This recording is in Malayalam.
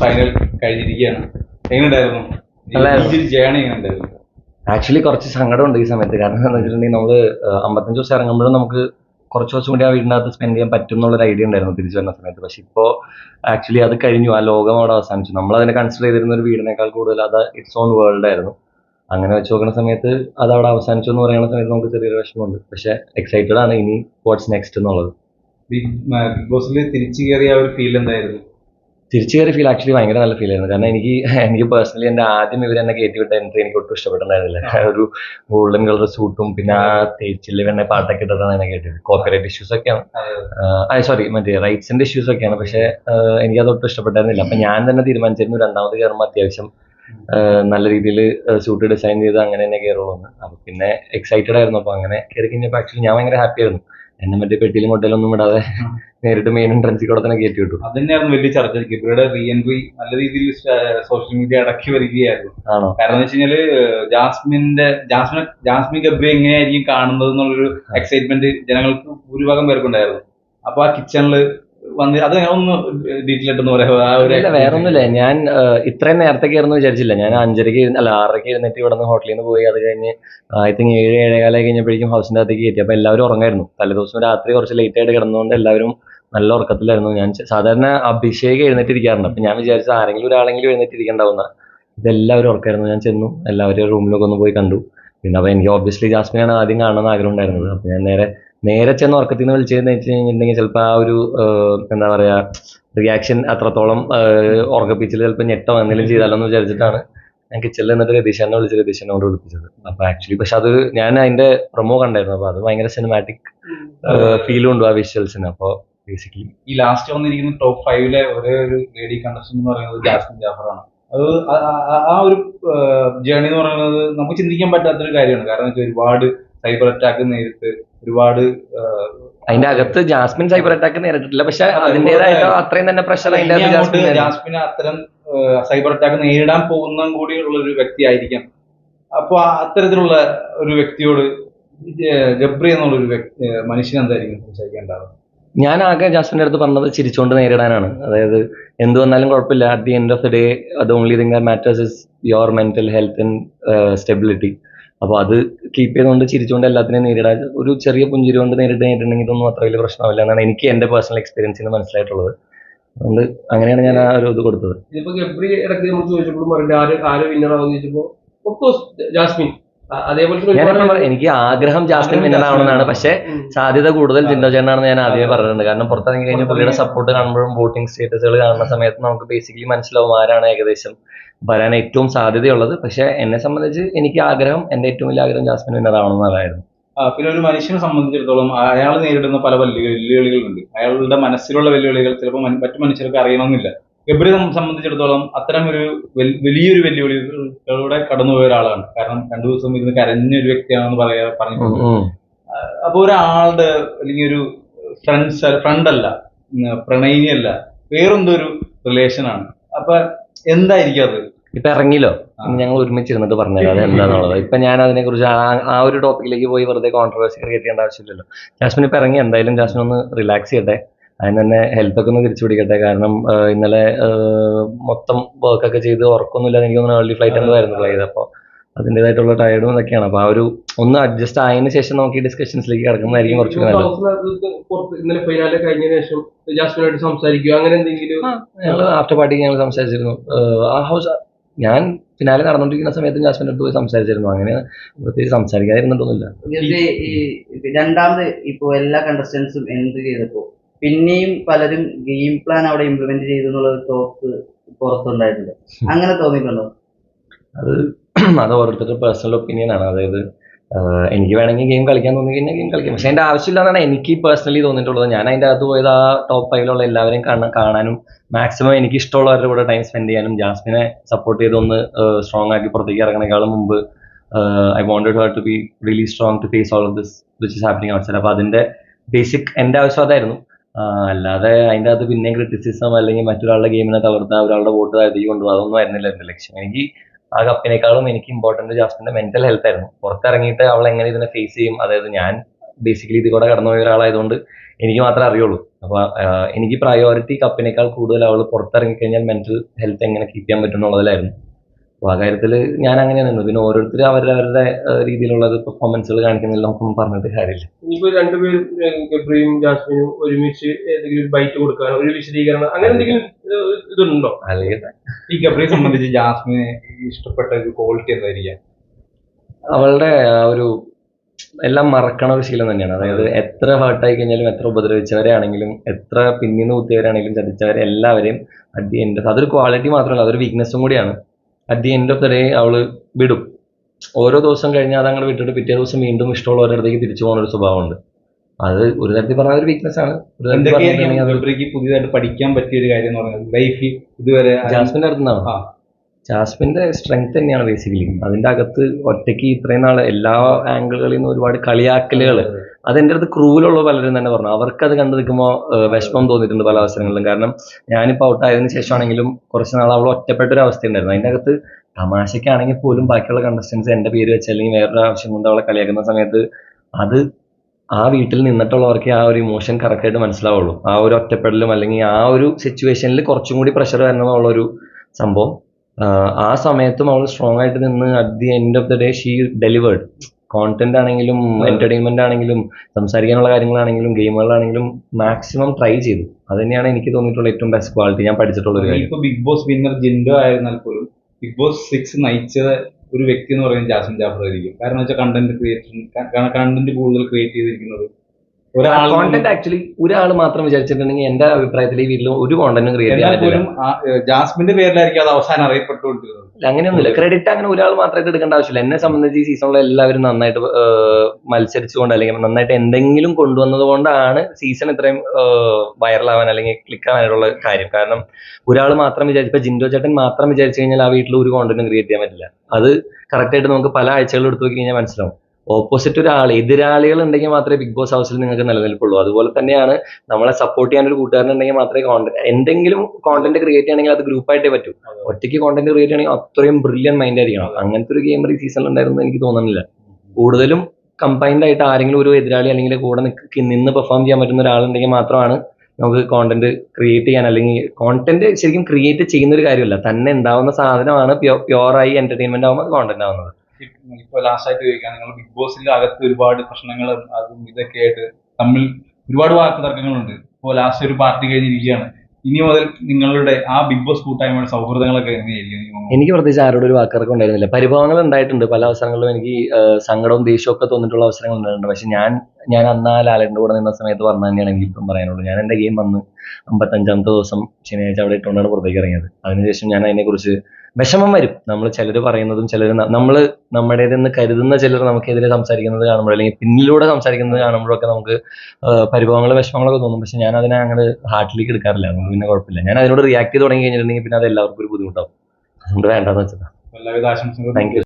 ഫൈനൽ കഴിഞ്ഞിരിക്കുകയാണ്. എങ്ങനെയുണ്ടായിരുന്നു? ആക്ച്വലി കുറച്ച് സങ്കടമുണ്ട് ഈ സമയത്ത്. കാരണം എന്താ വെച്ചിട്ടുണ്ടെങ്കിൽ നമ്മൾ അമ്പത്തഞ്ച് ദിവസം ഇറങ്ങുമ്പോഴും നമുക്ക് കുറച്ച് ദിവസം കൂടി ആ വീടിനകത്ത് സ്പെൻഡ് ചെയ്യാൻ പറ്റും എന്നുള്ളൊരു ഐഡിയ ഉണ്ടായിരുന്നു തിരിച്ചു വരുന്ന സമയത്ത്. പക്ഷെ ഇപ്പോൾ ആക്ച്വലി അത് കഴിഞ്ഞു. ആ ലോകം അവിടെ അവസാനിച്ചു. നമ്മൾ അതിനെ കൺസിഡർ ചെയ്തിരുന്ന ഒരു വീടിനേക്കാൾ കൂടുതൽ അത് ഇറ്റ്സ് ഓൺ വേൾഡ് ആയിരുന്നു. അങ്ങനെ വെച്ച് നോക്കുന്ന സമയത്ത് അത് അവിടെ അവസാനിച്ചു എന്ന് പറയുന്ന സമയത്ത് നമുക്ക് ചെറിയൊരു വിഷമമുണ്ട്. പക്ഷെ എക്സൈറ്റഡ് ആണ് ഇനി വാട്ട്സ് നെക്സ്റ്റ് എന്നുള്ളത്. ബിഗ് ബിഗ് ബോസിൽ തിരിച്ചു കയറിയ ആ ഒരു ഫീൽ എന്തായിരുന്നു? തിരിച്ചു കയറി ഫീൽ ആക്ച്വലി ഭയങ്കര നല്ല ഫീൽ ആയിരുന്നു. കാരണം എനിക്ക് എനിക്ക് പേഴ്സണലി എന്റെ ആദ്യം ഇവർ എന്നെ കയറ്റി വിട്ട എൻട്രി എനിക്ക് ഒട്ടും ഇഷ്ടപ്പെട്ടിട്ടുണ്ടായിരുന്നില്ല. ഒരു ഗോൾഡൻ കളർ സൂട്ടും പിന്നെ ആ തേച്ചിൽ വേണ്ട പാട്ടൊക്കെ ഇട്ടിട്ടാണ് എന്നെ കേട്ടത് കോപ്പറേറ്റ് ഇഷ്യൂസ് ഒക്കെയാണ്. സോറി മറ്റേ റൈറ്റ്സിന്റെ ഇഷ്യൂസ് ഒക്കെയാണ്. പക്ഷേ എനിക്ക് അത് ഒട്ടും ഇഷ്ടപ്പെട്ടായിരുന്നില്ല അപ്പൊ ഞാൻ തന്നെ തീരുമാനിച്ചിരുന്നു രണ്ടാമത് കയറുമ്പോൾ അത്യാവശ്യം നല്ല രീതിയിൽ സൂട്ട് ഡിസൈൻ ചെയ്ത് അങ്ങനെ തന്നെ കയറുള്ളൂ എന്ന് അപ്പൊ പിന്നെ എക്സൈറ്റഡ് ആയിരുന്നു. അപ്പൊ അങ്ങനെ കയറി കഴിഞ്ഞപ്പോൾ ആക്ച്വലി ഞാൻ ഭയങ്കര ഹാപ്പി ആയിരുന്നു. എന്നെ മറ്റേ പെട്ടിയിലും കൊട്ടയിലൊന്നും വിടാതെ നേരിട്ട് മെയിൻ എൻട്രൻസിൽ കൂടെ തന്നെ കയറ്റി വിട്ടു. അത് തന്നെയായിരുന്നു വലിയ ചർച്ച. ഗബ്രിയുടെ റീ എൻട്രി നല്ല രീതിയിൽ സോഷ്യൽ മീഡിയ അടക്കി വരികയായിരുന്നു. ആണോ? കാരണം എന്ന് വെച്ച് കഴിഞ്ഞാൽ ജാസ്മിന്റെ ജാസ്മിൻ ജാസ്മിൻ ഗബ്രി എങ്ങനെയായിരിക്കും കാണുന്നത് എന്നുള്ളൊരു എക്സൈറ്റ്മെന്റ് ജനങ്ങൾക്ക് ഭൂരിഭാഗം പേർക്കുണ്ടായിരുന്നു. അപ്പൊ ആ കിച്ചണിൽ വന്ന് അത് ഒന്ന് പറയാമോ ആ ഒരു ഇല്ല വേറൊന്നുമില്ല ഞാൻ ഇത്രയും നേരത്തെ കയറുന്നു വിചാരിച്ചില്ല. ഞാൻ അഞ്ചരക്ക് അല്ല ആറരക്ക് ഇരുന്നിട്ട് ഇവിടെ നിന്ന് ഹോട്ടലിൽ നിന്ന് പോയി. അത് കഴിഞ്ഞ് ഐ തിങ്ക് ഏഴ് ഏഴേകാലം കഴിഞ്ഞപ്പോഴേക്കും ഹൗസിന്റെ അകത്തേക്ക് കയറ്റി. അപ്പൊ എല്ലാവരും ഉറങ്ങായിരുന്നു. തലേദിവസം രാത്രി കുറച്ച് ലേറ്റ് ആയിട്ട് കിടന്നുകൊണ്ട് എല്ലാവരും നല്ല ഉറക്കത്തിലായിരുന്നു. ഞാൻ സാധാരണ അഭിഷേകം എഴുന്നേറ്റിരിക്കാറുണ്ട്. അപ്പൊ ഞാൻ വിചാരിച്ചു ആരെങ്കിലും ഒരാളെങ്കിലും എഴുന്നേറ്റിരിക്കണ്ടാവുന്ന. ഇതെല്ലാവരും ഉറക്കായിരുന്നു. ഞാൻ ചെന്നു. എല്ലാവരും റൂമിലൊക്കെ ഒന്ന് പോയി കണ്ടു. പിന്നെ അപ്പൊ എനിക്ക് ഓബിയസ്ലി ജാസ്മിനാണ് ആദ്യം കാണണമെന്ന് ആഗ്രഹം ഉണ്ടായിരുന്നത്. അപ്പൊ ഞാൻ നേരെ നേരെ ചെന്ന് ഉറക്കത്തിൽ നിന്ന് വിളിച്ചതെന്ന് വെച്ച് കഴിഞ്ഞിട്ടുണ്ടെങ്കിൽ ചിലപ്പോൾ ആ ഒരു എന്താ പറയാ റിയാക്ഷൻ അത്രത്തോളം ഉറക്കപ്പിച്ചിൽ ചിലപ്പോൾ ഞെട്ടോ എന്തെങ്കിലും ചെയ്താലോ എന്ന് വിചാരിച്ചിട്ടാണ് ഞാൻ കിച്ചണിൽ നിന്നിട്ട് രതീഷനെ വിളിച്ച് രതീഷനോട് വിളിപ്പിച്ചത്. അപ്പൊ ആക്ച്വലി പക്ഷെ അതൊരു ഞാൻ അതിന്റെ പ്രൊമോ കണ്ടായിരുന്നു. അപ്പൊ അത് ഭയങ്കര സിനിമാറ്റിക് ഫീലും ഉണ്ട് ആ വിഷ്വൽസിന് അപ്പോൾ ബേസിക്കലി ഈ ലാസ്റ്റ് വന്നിരിക്കുന്ന ടോപ്പ് ഫൈവിലെ ഒരേ ഒരു ലേഡി കണ്ടസ്റ്റ് എന്ന് പറയുന്നത് ജാസ്മിൻ ജാഫറാണ്. അത് ആ- ഒരു ജേണി എന്ന് പറയുന്നത് നമുക്ക് ചിന്തിക്കാൻ പറ്റാത്തൊരു കാര്യമാണ്. കാരണം ഒരുപാട് സൈബർ അറ്റാക്ക് നേരിട്ട് ഒരുപാട് അതിന്റെ അകത്ത് ജാസ്മിൻ സൈബർ അറ്റാക്ക് നേരിട്ടിട്ടില്ല. പക്ഷെ അതിന്റേതായിട്ട് അത്രയും തന്നെ പ്രഷർ അതിന്റെ ജാസ്മിൻ അത്തരം സൈബർ അറ്റാക്ക് നേരിടാൻ പോകുന്ന കൂടി ഉള്ള ഒരു വ്യക്തി ആയിരിക്കാം അപ്പൊ അത്തരത്തിലുള്ള ഒരു വ്യക്തിയോട് ജബ്രി എന്നുള്ള ഒരു മനുഷ്യൻ എന്തായിരിക്കും സംസാരിക്കേണ്ടത്? ഞാൻ ആകെ ജാസ്മിന്റെ അടുത്ത് പറഞ്ഞത് ചിരിച്ചുകൊണ്ട് നേരിടാനാണ്. അതായത് എന്ത് വന്നാലും കുഴപ്പമില്ല. At the end of the day അത് only thing matters is your mental health and stability അപ്പോൾ അത് കീപ്പ് ചെയ്തുകൊണ്ട് ചിരിച്ചുകൊണ്ട് എല്ലാത്തിനെയും നേരിടാൻ ഒരു ചെറിയ പുഞ്ചിരി കൊണ്ട് നേരിട്ട് നേരിട്ടുണ്ടെങ്കിൽ ഇതൊന്നും അത്ര വലിയ പ്രശ്നമില്ല എന്നാണ് എനിക്ക് എന്റെ പേഴ്സണൽ എക്സ്പീരിയൻസിൽ മനസ്സിലായിട്ടുള്ളത്. അതുകൊണ്ട് അങ്ങനെയാണ് ഞാൻ ആ ഒരു ഇത് കൊടുത്തത്. ഇതിപ്പോ ഗബ്രി ഇടയ്ക്ക് നമ്മൾ പറഞ്ഞിട്ട് ആര് ആര് വിന്നർ ആവുമെന്ന് ചോദിച്ചപ്പോ ഒഫ്കോഴ്സ് ജാസ്മിൻ. അതേപോലെ എനിക്ക് ആഗ്രഹം ജാസ്മിൻ മിന്നലാവണമെന്നാണ് പക്ഷേ സാധ്യത കൂടുതൽ ജിൻഡോ ചേട്ടനാണെന്ന് ഞാൻ ആദ്യമേ പറഞ്ഞിട്ടുണ്ട്. കാരണം പുറത്തിറങ്ങി കഴിഞ്ഞാൽ പുള്ളിയുടെ സപ്പോർട്ട് കാണുമ്പോഴും വോട്ടിംഗ് സ്റ്റേറ്റസുകൾ കാണുന്ന സമയത്ത് നമുക്ക് ബേസിക്കലി മനസ്സിലാവും ആരാണ് ഏകദേശം വരാൻ ഏറ്റവും സാധ്യതയുള്ളത്. പക്ഷെ എന്നെ സംബന്ധിച്ച് എനിക്ക് ആഗ്രഹം എന്റെ ഏറ്റവും വലിയ ആഗ്രഹം ജാസ്മിൻ വിന്നർ ആവണമെന്നതായിരുന്നു പിന്നെ ഒരു മനുഷ്യനെ സംബന്ധിച്ചിടത്തോളം അയാൾ നേരിടുന്ന പല വെല്ലു വെല്ലുവിളികളുണ്ട്. അയാളുടെ മനസ്സിലുള്ള വെല്ലുവിളികൾ ചിലപ്പോൾ മറ്റു മനുഷ്യർക്ക് അറിയണമെന്നില്ല. ഗബ്രി സം- സംബന്ധിച്ചിടത്തോളം അത്തരം ഒരു വലിയൊരു വെല്ലുവിളികളിലൂടെ കടന്നുപോയ ഒരാളാണ്. കാരണം രണ്ടു ദിവസം ഇരുന്ന് കരഞ്ഞ ഒരു വ്യക്തിയാണെന്ന് പറയാ പറഞ്ഞു. അപ്പൊ ഒരാളുടെ അല്ലെങ്കിൽ ഒരു ഫ്രണ്ട്സ് ഫ്രണ്ട് അല്ല വേറെന്തോ ഒരു റിലേഷൻ ആണ്. അപ്പൊ എന്തായിരിക്കും അത്? ഇപ്പൊ ഇറങ്ങിയല്ലോ ഞങ്ങൾ ഒരുമിച്ചിരുന്നിട്ട് പറഞ്ഞുതരാം അത് എന്താണെന്നുള്ളത് ഇപ്പൊ ഞാൻ അതിനെ കുറിച്ച് ആ ഒരു ടോപ്പിക്കിലേക്ക് പോയി വെറുതെ കോൺട്രവേഴ്സി ക്രിയേറ്റ് ചെയ്യേണ്ട ആവശ്യമില്ലല്ലോ. ജാസ്മിൻ ഇപ്പൊ ഇറങ്ങി എന്തായാലും ജാസ്മിൻ ഒന്ന് റിലാക്സ് ചെയ്യട്ടെ. അതിന് തന്നെ ഹെൽത്ത് ഒക്കെ ഒന്ന് തിരിച്ചു പിടിക്കട്ടെ. കാരണം ഇന്നലെ മൊത്തം വർക്ക് ഒക്കെ ചെയ്ത് ഉറക്കൊന്നുമില്ലാതെ എനിക്ക് തോന്നുന്നു ഏർലി ഫ്ലൈറ്റ് എന്തായിരുന്നു ഫ്ലൈ ചെയ്ത് അപ്പോൾ അതിന്റെതായിട്ടുള്ള ടയർഡും ഇതൊക്കെയാണ്. അപ്പോൾ ആ ഒരു ഒന്ന് അഡ്ജസ്റ്റ് ആയതിനു ശേഷം നമുക്ക് ഈ ഡിസ്കഷൻസിലേക്ക് കിടക്കുന്നതായിരിക്കും കുറച്ചുകൂടി നല്ലത്. ഇന്നലെ ഫൈനാലെ കഴിഞ്ഞ ശേഷം ജാസ്മിനായിട്ട് സംസാരിക്കുക അങ്ങനെ എന്തെങ്കിലും? ഞങ്ങൾ ആഫ്റ്റർ പാർട്ടിക്ക് ഞങ്ങൾ സംസാരിച്ചിരുന്നു. ആ ഹൗസ് ഞാൻ ഫിനാലെ നടന്നുകൊണ്ടിരിക്കുന്ന സമയത്ത് ജാസ്മിന്റെ അടുത്ത് പോയി സംസാരിച്ചിരുന്നു. അങ്ങനെ പ്രത്യേകിച്ച് സംസാരിക്കാതിരുന്നിട്ടൊന്നുമില്ല. രണ്ടാമത് ഇപ്പോ എല്ലാ കണ്ടസ്റ്റൻസും എന്ത് ചെയ്തപ്പോ പിന്നെയും പലരും ഗെയിം പ്ലാൻ അവിടെ ഇംപ്ലിമെന്റ് ചെയ്തു എന്നുള്ള ടോക്ക് പുറത്തുണ്ടായിട്ടുണ്ട്. അങ്ങനെ തോന്നിയിട്ടുണ്ടോ? അത് അത് ഓരോരുത്തരുടെ പേഴ്സണൽ ഒപ്പീനിയൻ ആണ്. അതായത് എനിക്ക് വേണമെങ്കിൽ ഗെയിം കളിക്കാൻ തോന്നി കഴിഞ്ഞാൽ ഗെയിം കളിക്കാം. പക്ഷെ അതിന്റെ ആവശ്യമില്ലാന്നാണ് എനിക്ക് പേഴ്സണലി തോന്നിയിട്ടുള്ളത്. ഞാൻ അതിന്റെ അകത്ത് പോയത് ആ ടോപ്പ് ഫൈവിലുള്ള എല്ലാവരെയും കാണാൻ കാണാനും മാക്സിമം എനിക്ക് ഇഷ്ടമുള്ളവരുടെ കൂടെ ടൈം സ്പെൻഡ് ചെയ്യാനും ജാസ്മിനെ സപ്പോർട്ട് ചെയ്തൊന്ന് സ്ട്രോങ് ആക്കി പുറത്തേക്ക് ഇറങ്ങണേക്കാളും മുമ്പ് I wanted her to be really strong to face all of this which is happening outside അപ്പോൾ അതിന്റെ ബേസിക് എന്റെ ആവശ്യം അതായിരുന്നു. അല്ലാതെ അതിന്റെ അകത്ത് പിന്നെയും ക്രിറ്റിസിസം അല്ലെങ്കിൽ മറ്റൊരാളുടെ ഗെയിമിനെ തകർത്താൽ ഒരാളുടെ വോട്ട് താഴ്ത്തി കൊണ്ടുപോകും അതൊന്നും ആയിരുന്നില്ല എന്റെ ലക്ഷ്യം. എനിക്ക് ആ കപ്പിനേക്കാളും എനിക്ക് ഇമ്പോർട്ടന്റ് ജാസ്മിന്റെ മെന്റൽ ഹെൽത്ത് ആയിരുന്നു. പുറത്തിറങ്ങിയിട്ട് അവൾ എങ്ങനെ ഇതിനെ ഫേസ് ചെയ്യും? അതായത് ഞാൻ ബേസിക്കലി ഇതിൽ കൂടെ കടന്നുപോയ ഒരാളായതുകൊണ്ട് എനിക്ക് മാത്രമേ അറിയുള്ളൂ. അപ്പൊ എനിക്ക് പ്രയോറിറ്റി കപ്പിനേക്കാൾ കൂടുതൽ അവൾ പുറത്തിറങ്ങി കഴിഞ്ഞാൽ മെന്റൽ ഹെൽത്ത് എങ്ങനെ കീപ്പ് ചെയ്യാൻ പറ്റും എന്നുള്ളതിലായിരുന്നു. അപ്പോൾ ആ കാര്യത്തിൽ ഞാൻ അങ്ങനെ നിന്നു പിന്നെ ഓരോരുത്തർ അവരവരുടെ രീതിയിലുള്ള രീതിയിലുള്ളത് പെർഫോമൻസുകൾ കാണിക്കുന്നില്ല നമുക്കൊന്നും പറഞ്ഞിട്ട് കാര്യമില്ല. ഇനിയിപ്പോ രണ്ടുപേരും ഗബ്രിയും ജാസ്മിനും ഒരുമിച്ച് ഏതെങ്കിലും ഒരു ബൈറ്റ് കൊടുക്കാനോ ഒരു വിശദീകരണം അങ്ങനെ എന്തെങ്കിലും ഇതുണ്ടോ? അല്ലെങ്കിൽ ഈ ഗബ്രിയെ സംബന്ധിച്ച് ജാസ്മിനെ ഇഷ്ടപ്പെട്ട ഒരു ക്വാളിറ്റി എന്തായിരിക്കാം? അവളുടെ ആ ഒരു എല്ലാം മറക്കണ ഒരു ശീലം തന്നെയാണ്. അതായത് എത്ര ഹേർട്ടായി കഴിഞ്ഞാലും എത്ര ഉപദ്രവിച്ചവരാണെങ്കിലും എത്ര പിന്നിന്ന് കുത്തിയവരാണെങ്കിലും ചതിച്ചവരെ എല്ലാവരെയും അടി എന്റെ അതൊരു ക്വാളിറ്റി മാത്രമല്ല അതൊരു വീക്ക്നെസ്സും കൂടിയാണ്. At the end of the day അവൾ വിടും. ഓരോ ദിവസം കഴിഞ്ഞാൽ അങ്ങനെ വിട്ടിട്ട് പിറ്റേ ദിവസം വീണ്ടും ഇഷ്ടമുള്ള അടുത്തേക്ക് തിരിച്ചു പോകുന്ന ഒരു സ്വഭാവമുണ്ട്. അത് ഒരു തരത്തിൽ പറഞ്ഞ ഒരു വീക്ക്നെസ് ആണ്. ഒരു തരത്തിൽ അത് പുതിയതായിട്ട് പഠിക്കാൻ പറ്റിയ ഒരു കാര്യം എന്ന് ലൈഫിൽ ഇതുവരെ ജാസ്മിന്റെ അടുത്ത് നിന്നാണ്? ആ. ജാസ്മിന്റെ സ്ട്രെങ്ത് തന്നെയാണ് ബേസിക്കലി അതിന്റെ അകത്ത് ഒറ്റയ്ക്ക് ഇത്രയും നാൾ എല്ലാ ആംഗിളുകളിൽ നിന്നും ഒരുപാട് കളിയാക്കലുകൾ അതെന്റെ അടുത്ത് ക്രൂവിലുള്ള പലരും തന്നെ പറഞ്ഞു. അവർക്ക് അത് കണ്ടു നിൽക്കുമ്പോൾ വിഷമം തോന്നിയിട്ടുണ്ട് പല അവസരങ്ങളിലും. കാരണം ഞാനിപ്പോൾ ഔട്ട് ആയതിനു ശേഷമാണെങ്കിലും കുറച്ച് നാൾ അവൾ ഒറ്റപ്പെട്ട ഒരു അവസ്ഥ ഉണ്ടായിരുന്നു അതിന്റെ അകത്ത് തമാശയ്ക്കാണെങ്കിൽ പോലും ബാക്കിയുള്ള കണ്ടസ്റ്റൻസ് എന്റെ പേര് വെച്ച് അല്ലെങ്കിൽ വേറൊരു ആവശ്യം കൊണ്ട് അവളെ കളിയാക്കുന്ന സമയത്ത് അത് ആ വീട്ടിൽ നിന്നിട്ടുള്ളവർക്ക് ആ ഒരു ഇമോഷൻ കറക്റ്റായിട്ട് മനസ്സിലാവുള്ളൂ. ആ ഒരു ഒറ്റപ്പെടലും അല്ലെങ്കിൽ ആ ഒരു സിറ്റുവേഷനിൽ കുറച്ചും കൂടി പ്രഷർ വരണമെന്നുള്ള ഒരു സംഭവം. ആ സമയത്തും അവൾ സ്ട്രോങ് ആയിട്ട് നിന്ന് at the end of the day she delivered content ആണെങ്കിലും എന്റർടൈൻമെന്റ് ആണെങ്കിലും സംസാരിക്കാനുള്ള കാര്യങ്ങളാണെങ്കിലും ഗെയിമുകളാണെങ്കിലും മാക്സിമം ട്രൈ ചെയ്തു. അത് തന്നെയാണ് എനിക്ക് തോന്നിയിട്ടുള്ള ഏറ്റവും ബെസ്റ്റ് ക്വാളിറ്റി ഞാൻ പഠിച്ചിട്ടുള്ള ഒരു കാര്യം. ബിഗ് ബോസ് വിന്നർ ജിൻഡോ ആയിരുന്നാൽ പോലും ബിഗ് ബോസ് സിക്സ് നയിച്ച ഒരു വ്യക്തി എന്ന് പറയുന്നത് ജാസ്മിൻ ജാഫർ ആയിരിക്കും. കാരണം വെച്ചാൽ കണ്ടന്റ് ക്രിയേഷൻ കണ്ടന്റ് കൂടുതൽ ക്രിയേറ്റ് ചെയ്തിരിക്കുന്നത് കോണ്ടന്റ് ആക്ച്വലി ഒരാൾ മാത്രം വിചാരിച്ചിട്ടുണ്ടെങ്കിൽ എന്റെ അഭിപ്രായത്തിൽ ഈ വീട്ടിൽ ഒരു കോണ്ടന്റും ക്രിയേറ്റ് ചെയ്യാൻ ജാസ്മിന്റെ പേരിലായിരിക്കും അത് അവസാനം അറിയപ്പെട്ടുകൊണ്ടിരുന്നത്. അങ്ങനെയൊന്നുമില്ല. ക്രെഡിറ്റ് അങ്ങനെ ഒരാൾ മാത്രമായിട്ട് എടുക്കേണ്ട ആവശ്യമില്ല. എന്നെ സംബന്ധിച്ച് ഈ സീസണിൽ എല്ലാവരും നന്നായിട്ട് മത്സരിച്ചുകൊണ്ട് അല്ലെങ്കിൽ നന്നായിട്ട് എന്തെങ്കിലും കൊണ്ടുവന്നത് കൊണ്ടാണ് സീസൺ ഇത്രയും വൈറലാവാൻ അല്ലെങ്കിൽ ക്ലിക്ക് ആവാനായിട്ടുള്ള കാര്യം. കാരണം ഒരാൾ മാത്രം വിചാരിച്ചു ഇപ്പൊ ജിൻഡോ ചേട്ടൻ മാത്രം വിചാരിച്ചു കഴിഞ്ഞാൽ ആ വീട്ടിൽ ഒരു കോണ്ടന്റും ക്രിയേറ്റ് ചെയ്യാൻ പറ്റില്ല. അത് കറക്റ്റ് ആയിട്ട് നമുക്ക് പല ആഴ്ചകൾ എടുത്തു നോക്കി കഴിഞ്ഞാൽ മനസ്സിലാവും. ഓപ്പോസിറ്റ് ഒരാൾ എതിരാളികൾ ഉണ്ടെങ്കിൽ മാത്രമേ ബിഗ് ബോസ് ഹൗസിൽ നിങ്ങൾക്ക് നിലനിൽപ്പുള്ളൂ. അതുപോലെ തന്നെയാണ് നമ്മളെ സപ്പോർട്ട് ചെയ്യാൻ ഒരു കൂട്ടുകാരൻ ഉണ്ടെങ്കിൽ മാത്രമേ കോണ്ടന്റ് എന്തെങ്കിലും കോണ്ടന്റ് ക്രിയേറ്റ് ചെയ്യണമെങ്കിൽ അത് ഗ്രൂപ്പായിട്ടേ പറ്റൂ. ഒറ്റയ്ക്ക് കോണ്ടന്റ് ക്രിയേറ്റ് ചെയ്യണമെങ്കിൽ അത്രയും ബ്രില്യൻ മൈൻഡ് ആയിരിക്കണം. അങ്ങനത്തെ ഒരു ഗെയിമർ ഈ സീസണിൽ ഉണ്ടായിരുന്നു എനിക്ക് തോന്നുന്നില്ല. കൂടുതലും കമ്പൈൻഡ് ആയിട്ട് ആരെങ്കിലും ഒരു എതിരാളി അല്ലെങ്കിൽ കൂടെ നിന്ന് പെർഫോം ചെയ്യാൻ പറ്റുന്ന ഒരാളുണ്ടെങ്കിൽ മാത്രമാണ് നമുക്ക് കോണ്ടന്റ് ക്രിയേറ്റ് ചെയ്യാൻ അല്ലെങ്കിൽ കോണ്ടന്റ് ശരിക്കും ക്രിയേറ്റ് ചെയ്യുന്ന ഒരു കാര്യമല്ല. തന്നെ ഉണ്ടാവുന്ന സാധനമാണ് പ്യോറായി എന്റർടൈൻമെന്റ് ആവുമ്പോൾ കോണ്ടന്റ് ആവുന്നത്. ഇപ്പൊ ലാസ്റ്റ് ആയിട്ട് ചോദിക്കാൻ നിങ്ങൾ ബിഗ് ബോസിന്റെ അകത്ത് ഒരുപാട് പ്രശ്നങ്ങളും അതും ഇതൊക്കെ ആയിട്ട് തമ്മിൽ ഒരുപാട് വാക്ക് തർക്കങ്ങളുണ്ട് ഇപ്പോൾ ലാസ്റ്റ് ഒരു പാർട്ടി കഴിഞ്ഞിരിക്കുകയാണ്. ഇനി മുതൽ നിങ്ങളുടെ ആ ബിഗ് ബോസ് കൂട്ടായ്മയുടെ സൗഹൃദങ്ങളൊക്കെ എനിക്ക് പ്രത്യേകിച്ച് ആരോടും ഒരു വാക്കിറക്കം ഉണ്ടായിരുന്നില്ല. പരിഭവങ്ങൾ ഉണ്ടായിട്ടുണ്ട്. പല അവസരങ്ങളിലും എനിക്ക് സങ്കടവും ദേഷ്യവും ഒക്കെ തോന്നിയിട്ടുള്ള അവസരങ്ങൾ ഉണ്ടായിട്ടുണ്ട്. പക്ഷെ ഞാൻ ഞാൻ അന്ന് ലാലന്റെ കൂടെ നിന്ന സമയത്ത് പറഞ്ഞു തന്നെയാണ് എനിക്ക് ഇപ്പം പറയാനുള്ളൂ ഞാൻ എന്റെ ഗെയിം വന്ന് അമ്പത്തഞ്ചാമത്തെ ദിവസം ശനിയാഴ്ച അവിടെ ഇട്ടുകൊണ്ടാണ് പുറത്തേക്ക് ഇറങ്ങിയത്. അതിനുശേഷം ഞാൻ അതിനെക്കുറിച്ച് വിഷമം വരും. നമ്മൾ ചിലർ പറയുന്നതും ചിലർ നമ്മൾ നമ്മുടേതെന്ന് കരുതുന്ന ചിലർ നമുക്കെതിരെ സംസാരിക്കുന്നത് കാണുമ്പോൾ അല്ലെങ്കിൽ പിന്നിലൂടെ സംസാരിക്കുന്നത് കാണുമ്പോഴൊക്കെ നമുക്ക് പരിഭവങ്ങളും വിഷമങ്ങളൊക്കെ തോന്നും. പക്ഷെ ഞാൻ അതിനെ അങ്ങനെ ഹാർട്ടിലേക്ക് എടുക്കാറില്ല. അതുകൊണ്ട് പിന്നെ കുഴപ്പമില്ല. ഞാൻ അതിനോട് റിയാക്ട് ചെയ്ത് തുടങ്ങി കഴിഞ്ഞിട്ടുണ്ടെങ്കിൽ പിന്നെ അത് എല്ലാവർക്കും ഒരു ബുദ്ധിമുട്ടാവും. അതുകൊണ്ട് വേണ്ടെന്ന് വെച്ചതാണ് എല്ലാവിധ ആശംസകളും. Thank you